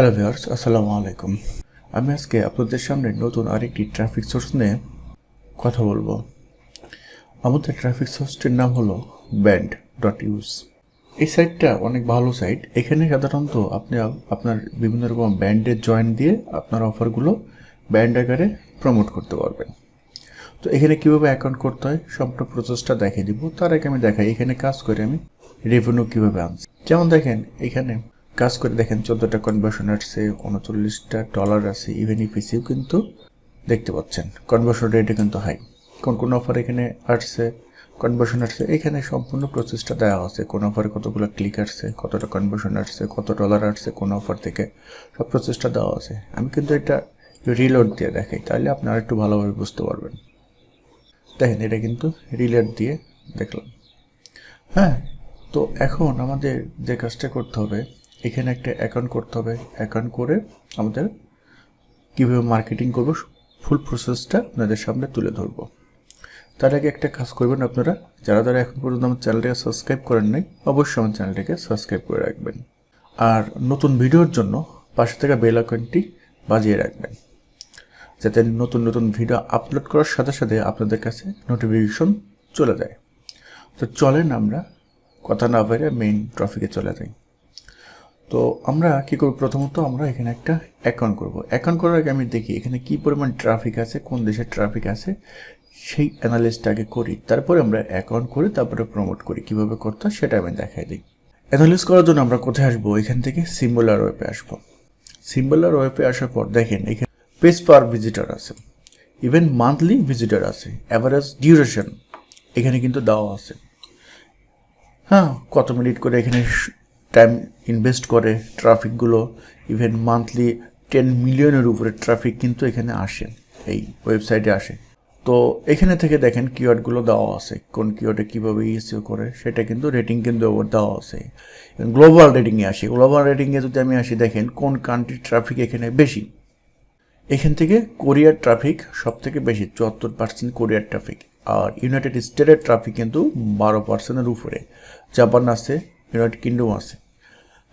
Hello viewers আসসালামু আলাইকুম আমি আজকে আপনাদের সামনে নতুন আরেকটি ট্রাফিক সোর্স নিয়ে কথা বলব। আমাদের ট্রাফিক সোর্সটির নাম হলো ব্যান্ড ডট ইউজ এই সাইটটা অনেক ভালো সাইট এখানে সাধারণত আপনি আপনার বিভিন্ন রকম ব্যান্ডের জয়েন দিয়ে আপনার অফারগুলো ব্যান্ড আকারে প্রমোট করতে পারবেন। তো এখানে কীভাবে অ্যাকাউন্ট করতে হয়, সম্পূর্ণ প্রসেসটা দেখিয়ে দিব। তার আগে আমি দেখাই, এখানে কাজ করে আমি রেভিনিউ কীভাবে আনছি। যেমন দেখেন, এখানে কাজ করে দেখেন চোদ্দোটা কনভার্সন আসছে, উনচল্লিশটা ডলার আছে ইভেন ইফিসিও কিন্তু দেখতে পাচ্ছেন। কনভার্সন রেটে কিন্তু হাই কোন কোন অফার এখানে আসছে কনভার্সন আসছে, এখানে সম্পূর্ণ প্রসেসটা দেওয়া আছে। কোন অফারে কতগুলো ক্লিক আসছে, কতটা কনভার্সন আসছে, কত ডলার আসছে কোন অফার থেকে, সব প্রসেসটা দেওয়া আছে। আমি কিন্তু এটা রিলোড দিয়ে দেখাই, তাহলে আপনারা একটু ভালোভাবে বুঝতে পারবেন। দেখেন, এটা কিন্তু রিলেট দিয়ে দেখলাম। হ্যাঁ তো এখন আমাদের যে কাজটা করতে হবে এখানে একটা অ্যাকাউন্ট করতে হবে। অ্যাকাউন্ট করে আমাদের কীভাবে মার্কেটিং করব ফুল প্রসেসটা আপনাদের সামনে তুলে ধরবো। তার আগে একটা কাজ করবেন আপনারা, যারা যারা এখন পর্যন্ত আমার চ্যানেলটাকে সাবস্ক্রাইব করেন নাই, অবশ্যই আমার চ্যানেলটাকে সাবস্ক্রাইব করে রাখবেন। আর নতুন ভিডিওর জন্য পাশে থাকা বেল আইকনটি বাজিয়ে রাখবেন। যাতে নতুন নতুন ভিডিও আপলোড করার সাথে সাথে আপনাদের কাছে নোটিফিকেশন চলে যায়। তো চলেন আমরা কথা না বাইরে মেইন ট্রফিকে চলে যাই। তো আমরা কি করব? প্রথমত আমরা এখানে একটা অ্যাকাউন্ট করব। অ্যাকাউন্ট করার আগে আমি দেখি এখানে কি পরিমাণ ট্রাফিক আছে, কোন দেশের ট্রাফিক আছে, সেই অ্যানালিস্ট আগে করি। তারপরে আমরা অ্যাকাউন্ট করে তারপরে প্রমোট করি। কীভাবে করতে হয় সেটা আমি দেখাই দিই। অ্যানালিস্ট করার জন্য আমরা কোথায় আসব? এখান থেকে সিম্বলার ওয়েবে আসব। সিম্বলার ওয়েবে আসার পর দেখেন, এখানে পেজ পার ভিজিটার আছে। ইভেন মান্থলি ভিজিটার আছে। অ্যাভারেজ ডিউরেশন এখানে কিন্তু দেওয়া আছে। হ্যাঁ কত মিনিট করে এখানে টাইম ইনভেস্ট করে ট্রাফিকগুলো ইভেন মান্থলি টেন মিলিয়নের উপরে ট্রাফিক কিন্তু এখানে আসে, এই ওয়েবসাইটে আসে। তো এখানে থেকে দেখেন কিওয়ার্ডগুলো দেওয়া আছে, কোন কিওয়ার্ডে কীভাবে ইউসিও করে, সেটা কিন্তু রেটিং কিন্তু দেওয়া আছে। গ্লোবাল রেটিংয়ে আসি গ্লোবাল রেটিংয়ে যদি আমি আসি, দেখেন কোন কান্ট্রির ট্রাফিক এখানে বেশি? এখান থেকে কোরিয়ার ট্রাফিক সব থেকে বেশি, চুয়াত্তর পার্সেন্ট কোরিয়ার ট্রাফিক আর ইউনাইটেড স্টেটের ট্রাফিক কিন্তু বারো পার্সেন্টের উপরে। জাপান আছে ইউনাইটেড কিংডম আছে।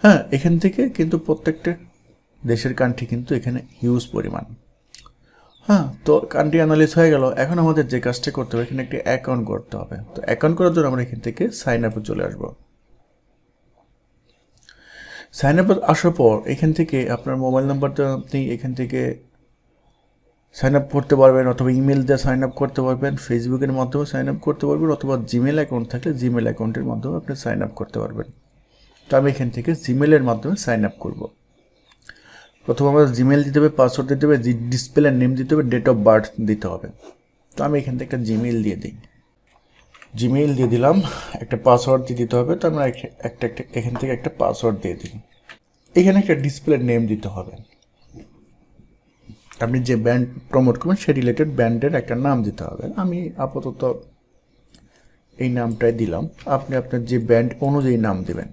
হ্যাঁ এখান থেকে কিন্তু প্রত্যেকটা দেশের কান্ট্রি কিন্তু এখানে হিউজ পরিমাণ। হ্যাঁ তো কান্ট্রি অ্যানালিস হয়ে গেল। এখন আমাদের যে কাজটা করতে হবে, এখানে একটি অ্যাকাউন্ট করতে হবে। তো অ্যাকাউন্ট করার জন্য আমরা এখান থেকে সাইন আপে চলে আসব। সাইন আপ আসার পর এখান থেকে আপনার মোবাইল নাম্বারটা আপনি এখান থেকে সাইন আপ করতে পারবেন অথবা ইমেল দিয়ে সাইন আপ করতে পারবেন ফেসবুকের মাধ্যমে সাইন আপ করতে পারবেন অথবা জিমেল অ্যাকাউন্ট থাকলে জিমেল অ্যাকাউন্টের মাধ্যমে আপনি সাইন আপ করতে পারবেন। তো আমি এখান থেকে জিমেলের মাধ্যমে সাইন আপ করব। প্রথম আমরা জিমেল দিতে হবে পাসওয়ার্ড দিতে হবে ডিসপ্লে নেম দিতে হবে ডেট অফ বার্থ দিতে হবে। তো আমি এখান থেকে একটা জিমেল দিয়ে দিই। জিমেইল দিয়ে দিলাম, একটা পাসওয়ার্ড দিয়ে দিতে হবে, তো আমরা একটা একটা, এখান থেকে একটা পাসওয়ার্ড দিয়ে দিই। এখানে একটা ডিসপ্লে নেম দিতে হবে। আপনি যে ব্যান্ড প্রমোট করবেন সে রিলেটেড ব্যান্ডের একটা নাম দিতে হবে। আমি আপাতত এই নামটাই দিলাম। আপনি আপনার যে ব্যান্ড অনুযায়ী নাম দেবেন।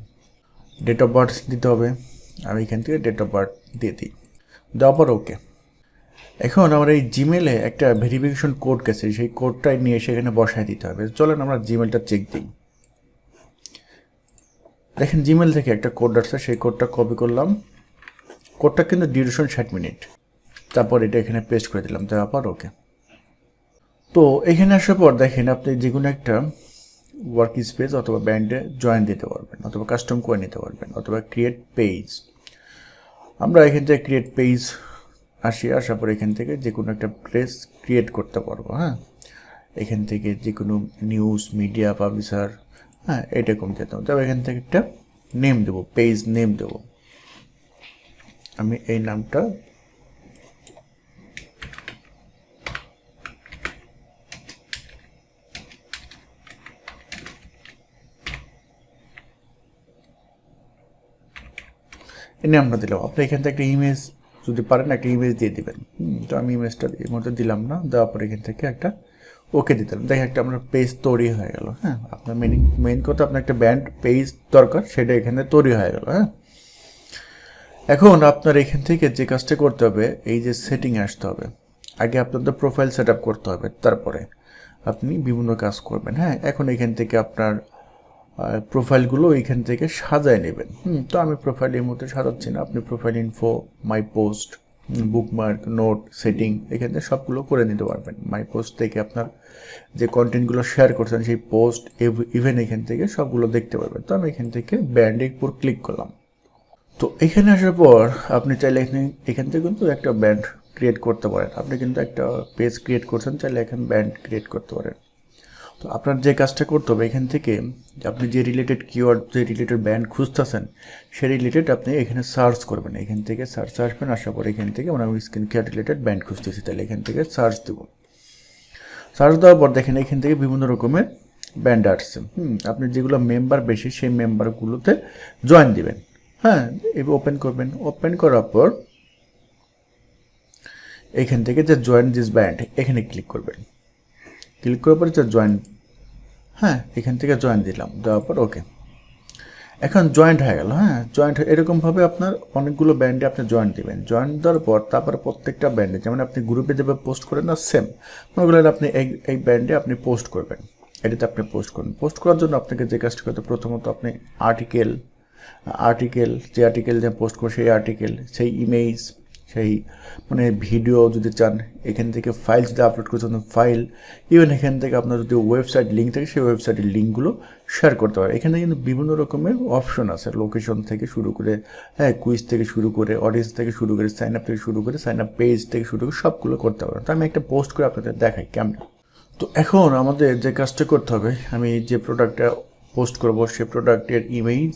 ডেট অফ বার্থ দিতে হবে। আমি এখান থেকে ডেট অফ বার্থ দিয়ে দিই। দেওয়ার ওকে এখন আমার এই জিমেলে একটা ভেরিফিকেশন কোড গেছে সেই কোডটাই নিয়ে সেখানে বসায় দিতে হবে। চলেন আমরা জিমেলটা চেক দিই। দেখেন জিমেল থেকে একটা কোড আসছে, সেই কোডটা কপি করলাম। কোডটা কিন্তু ডিউরেশন ষাট মিনিট। তারপর এটা এখানে পেস্ট করে দিলাম, দেওয়ার পর ওকে তো এখানে আসার পর দেখেন আপনি যে কোনো একটা ওয়ার্ক স্পেস অথবা ব্যান্ডে জয়েন দিতে পারবেন, অথবা কাস্টম করে নিতে পারবেন, অথবা ক্রিয়েট পেজ আমরা এখান থেকে ক্রিয়েট পেজ আসি, আসার পর এখান থেকে যে কোনো একটা প্লেস ক্রিয়েট করতে পারব হ্যাঁ? এখান থেকে যে কোনো নিউজ মিডিয়া পাবলিশার হ্যাঁ এরকম যেতাম তবে এখান থেকে একটা নেম দেবো পেজ নেম দেবো। আমি এই নামটা এনে আমরা দিলাম। আপনি এখান থেকে একটা ইমেজ যদি পারেন, একটা ইমেজ দিয়ে দিবেন। তো আমি ইমেজটা এর মধ্যে দিলাম না, দেওয়ার পর এখান থেকে একটা ওকে দিতাম দেখে একটা আপনার পেজ তৈরি হয়ে গেল হ্যাঁ। আপনার মেন মেন কথা আপনার একটা ব্যান্ড পেজ দরকার, সেটা এখানে তৈরি হয়ে গেল হ্যাঁ। এখন আপনার এখান থেকে যে কাজটা করতে হবে, এই যে সেটিং আসতে হবে। আগে আপনাদের প্রোফাইল সেট করতে হবে, তারপরে আপনি বিভিন্ন কাজ করবেন হ্যাঁ। এখন এখান থেকে আপনার প্রোফাইলগুলো এইখান থেকে সাজায় নেবেন। হুম, তো আমি প্রোফাইল এই মুহূর্তে সাজাচ্ছি না। আপনি profile info my post bookmark note setting এখান থেকে সবগুলো করে নিতে পারবেন। মাই পোস্ট থেকে আপনার যে কন্টেন্টগুলো শেয়ার করছেন, সেই পোস্ট ইভেন এখান থেকে সবগুলো দেখতে পারবেন। তো আমি এখান থেকে ব্যান্ডের উপর ক্লিক করলাম। তো এখানে আসার পর আপনি চাইলে এখানে, এখান থেকে কিন্তু একটা ব্যান্ড ক্রিয়েট করতে পারেন। আপনি কিন্তু একটা পেজ ক্রিয়েট করছেন, চাইলে এখানে ব্যান্ড ক্রিয়েট করতে পারেন। তো আপনার যে কাজটা করতে হবে, এখান থেকে আপনি যে রিলেটেড কিওয়ার্ড যে রিলেটেড ব্যান্ড খুঁজতেছেন সে রিলেটেড আপনি এখানে সার্চ করবেন। এখান থেকে সার্চ আসবেন, আসার পর এখান থেকে মানে আমি স্কিন কেয়ার রিলেটেড ব্যান্ড খুঁজতেছি, তাহলে এখান থেকে সার্চ দেবো। সার্চ দেওয়ার পর দেখেন এখান থেকে বিভিন্ন রকমের ব্যান্ড আসছে। হুম, আপনি যেগুলো মেম্বার বেশি, সেই মেম্বারগুলোতে জয়েন দিবেন। হ্যাঁ এবার ওপেন করবেন। ওপেন করার পর এখান থেকে যে জয়েন দিস ব্যান্ড এখানে ক্লিক করবেন। ক্লিক করার পরে জয়েন হ্যাঁ এখান থেকে জয়েন দিলাম, দেওয়ার পর ওকে এখন জয়েন্ট হয়ে গেল হ্যাঁ জয়েন্ট এরকমভাবে আপনার অনেকগুলো ব্যান্ডে আপনি জয়েন্ট দেবেন। জয়েন্ট দেওয়ার পর তারপর প্রত্যেকটা ব্যান্ডে যেমন আপনি গ্রুপে যেভাবে পোস্ট করেন না সেম মনে করলেন আপনি এই এই ব্যান্ডে আপনি পোস্ট করবেন এটাতে আপনি পোস্ট করবেন পোস্ট করার জন্য আপনাকে যে কাজটা করতে প্রথমত আপনি আর্টিকেল আর্টিকেল যে আর্টিকেল যে পোস্ট করে সেই আর্টিকেল সেই ইমেজ সেই মানে ভিডিও যদি চান, এখান থেকে ফাইল যদি আপলোড করতে চান ফাইল ইভেন এখান থেকে আপনার যদি ওয়েবসাইট লিঙ্ক থাকে, সেই ওয়েবসাইটের লিঙ্কগুলো শেয়ার করতে পারে এখানে কিন্তু বিভিন্ন রকমের অপশন আছে লোকেশন থেকে শুরু করে হ্যাঁ কুইজ থেকে শুরু করে অডিয়েন্স থেকে শুরু করে সাইন আপ থেকে শুরু করে সাইন আপ পেজ থেকে শুরু করে সবগুলো করতে পারেন তো আমি একটা পোস্ট করে আপনাদের দেখাই কেমন। তো এখন আমাদের যে কাজটা করতে হবে, আমি যে প্রোডাক্টটা পোস্ট করব সেই প্রোডাক্টের ইমেজ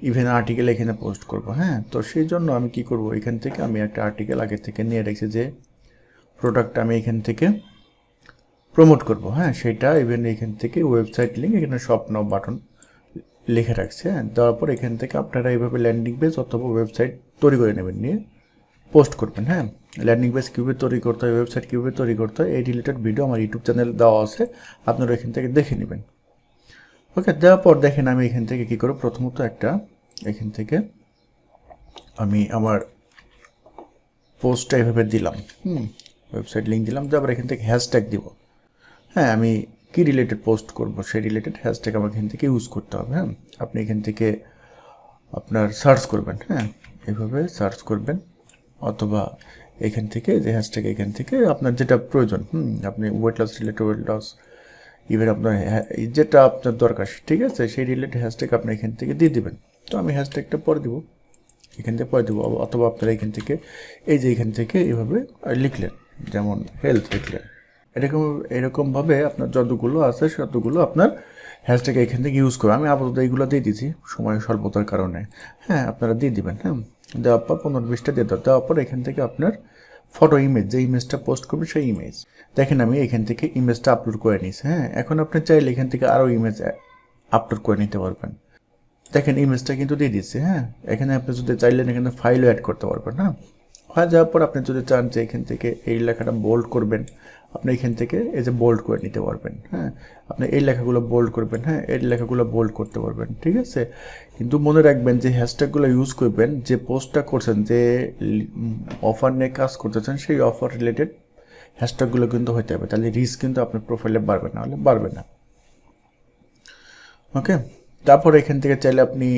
ইভেন আর্টিকেল এখানে পোস্ট করব হ্যাঁ? তো সেই জন্য আমি কি করব? এখান থেকে আমি একটা আর্টিকেল আগে থেকে নিয়ে রেখেছি যে প্রোডাক্টটা আমি এখান থেকে প্রমোট করব হ্যাঁ? সেটা ইভেন এখান থেকে ওয়েবসাইট লিঙ্ক এখানে সব নাও বাটন লিখে রাখছে হ্যাঁ? দেওয়ার পর এখান থেকে আপনারা এইভাবে ল্যান্ডিং পেজ অথবা ওয়েবসাইট তৈরি করে নেবেন, নিয়ে পোস্ট করবেন হ্যাঁ? ল্যান্ডিং পেজ কীভাবে তৈরি করতে হয় ওয়েবসাইট কীভাবে তৈরি করতে হয়, এই রিলেটেড ভিডিও আমার ইউটিউব চ্যানেল দেওয়া আছে, আপনারা এখান থেকে দেখে নেবেন। ওকে দেওয়ার পর দেখেন আমি এখান থেকে কী করব? প্রথমত একটা, এখান থেকে আমি আমার পোস্টটা এভাবে দিলাম। হুম ওয়েবসাইট লিঙ্ক দিলাম তারপর এখান থেকে হ্যাশট্যাগ দিব। হ্যাঁ আমি কি রিলেটেড পোস্ট করব? সেই রিলেটেড হ্যাশট্যাগ আমার এখান থেকে ইউজ করতে হবে হ্যাঁ? আপনি এখান থেকে আপনার সার্চ করবেন হ্যাঁ? এভাবে সার্চ করবেন, অথবা এখান থেকে যে হ্যাশট্যাগ এখান থেকে আপনার যেটা প্রয়োজন, হুম, আপনি weight loss related weight loss even আপনার যেটা আপনার দরকার, ঠিক আছে? সেই রিলেটেড হ্যাশট্যাগ আপনি এখান থেকে দিয়ে দেবেন। তো আমি হ্যাশট্যাগটা পরে দেবো। এখান থেকে পরে দেবো, অথবা আপনারা এখান থেকে, এই যে এখান থেকে এভাবে লিখলেন, যেমন হেলথ লিখলেন। এরকম, এরকমভাবে আপনার যতগুলো আছে ততগুলো আপনার হ্যাশট্যাগ এখান থেকে ইউজ করবেন আমি আপাতত এইগুলো দিয়ে দিচ্ছি সময় স্বল্পতার কারণে। হ্যাঁ আপনারা দিয়ে দিবেন হ্যাঁ? দেওয়ার পর পনেরো বিশটা দিয়ে দেওয়া দেওয়ার পর এখান থেকে আপনার ফটো ইমেজ যে ইমেজটা পোস্ট করবে সেই ইমেজ দেখেন আমি এখান থেকে ইমেজটা আপলোড করে নিয়েছি হ্যাঁ? এখন আপনি চাইলে এখান থেকে আরও ইমেজ আপলোড করে নিতে পারবেন। দেখেন ইমেজটা কিন্তু দিয়ে দিচ্ছে হ্যাঁ? এখানে আপনি যদি চাইলেন এখানে ফাইলও অ্যাড করতে পারবেন হ্যাঁ? হয়ে যাওয়ার পর আপনি যদি চান যে এখান থেকে এই লেখাটা বোল্ড করবেন, আপনি এখান থেকে এই যে বোল্ড করে নিতে পারবেন হ্যাঁ? আপনি এই লেখাগুলো বোল্ড করবেন হ্যাঁ? এই লেখাগুলো বোল্ড করতে পারবেন, ঠিক আছে? কিন্তু মনে রাখবেন যে হ্যাশট্যাগুলো ইউজ করবেন, যে পোস্টটা করছেন, যে অফার নিয়ে কাজ করতেছেন, সেই অফার রিলেটেড হ্যাশট্যাগুলো কিন্তু হতে হবে। তাহলে রিস্ক কিন্তু আপনার প্রোফাইলে বাড়বে, না হলে বাড়বে না। ওকে তারপর এখান থেকে চাইলে আপনি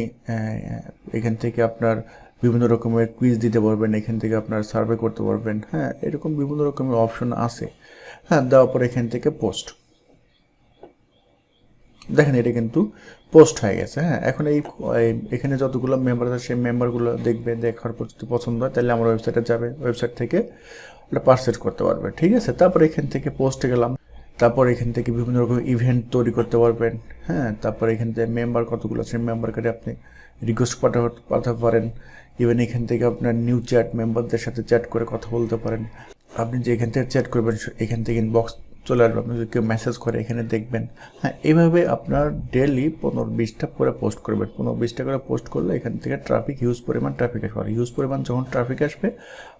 এখান থেকে আপনার বিভিন্ন রকমের কুইজ দিতে পারবেন, এখান থেকে আপনার সার্ভে করতে পারবেন। হ্যাঁ এরকম বিভিন্ন রকমের অপশন আছে। হ্যাঁ দেওয়ার পর এখান থেকে পোস্ট দেখেন, এটা কিন্তু পোস্ট হয়ে গেছে। হ্যাঁ এখন এই এখানে যতগুলো মেম্বার আছে, সেই মেম্বারগুলো দেখবে, দেখার পর যদি পছন্দ হয়, তাহলে আমার ওয়েবসাইটে যাবে। ওয়েবসাইট থেকে ওটা পারচেজ করতে পারবে, ঠিক আছে? তারপর এখান থেকে পোস্টে গেলাম। তারপর এখান থেকে বিভিন্ন রকম ইভেন্ট তৈরি করতে পারবেন। হ্যাঁ তারপর এখান থেকে মেম্বার কতগুলো আছে মেম্বার কার্ডে আপনি রিকোয়েস্ট পাঠাতে পারেন। ইভেন এখান থেকে আপনার নিউ চ্যাট মেম্বারদের সাথে চ্যাট করে কথা বলতে পারেন। আপনি যে এখান থেকে চ্যাট করবেন, এখান থেকে ইনবক্স চলে আসবে। আপনি যদি কেউ মেসেজ করে, এখানে দেখবেন। হ্যাঁ এইভাবে আপনার ডেলি পনেরো বিশটা করে পোস্ট করবেন। পনেরো বিশটা করে পোস্ট করলে এখান থেকে ট্রাফিক হিউজ পরিমাণ ট্রাফিক আসবে। আর হিউজ পরিমাণ যখন ট্রাফিক আসবে,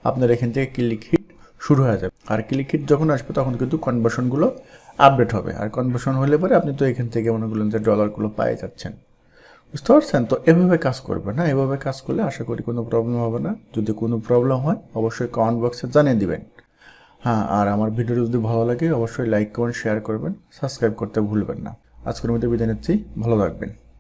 আপনার এখান থেকে ক্লিক হিট শুরু হয়ে যাবে। আর ক্লিক হিট যখন আসবে, তখন কিন্তু কনভার্সনগুলো আপডেট হবে। আর কনভার্সন হলে পরে আপনি তো এখান থেকে মনে করলেন যে ডলারগুলো পায়ে যাচ্ছেন। বুঝতে পারছেন তো এভাবে কাজ করবে না, এভাবে কাজ করলে আশা করি কোনো প্রবলেম হবে না। যদি কোনো প্রবলেম হয়, অবশ্যই কমেন্ট বক্সে জানিয়ে দিবেন। হ্যাঁ আর আমার ভিডিও যদি ভালো লাগে, অবশ্যই লাইক কমেন্ট শেয়ার করবেন। সাবস্ক্রাইব করতে ভুলবেন না। আজকের মধ্যে বিদায় নিচ্ছি। ভালো থাকবেন।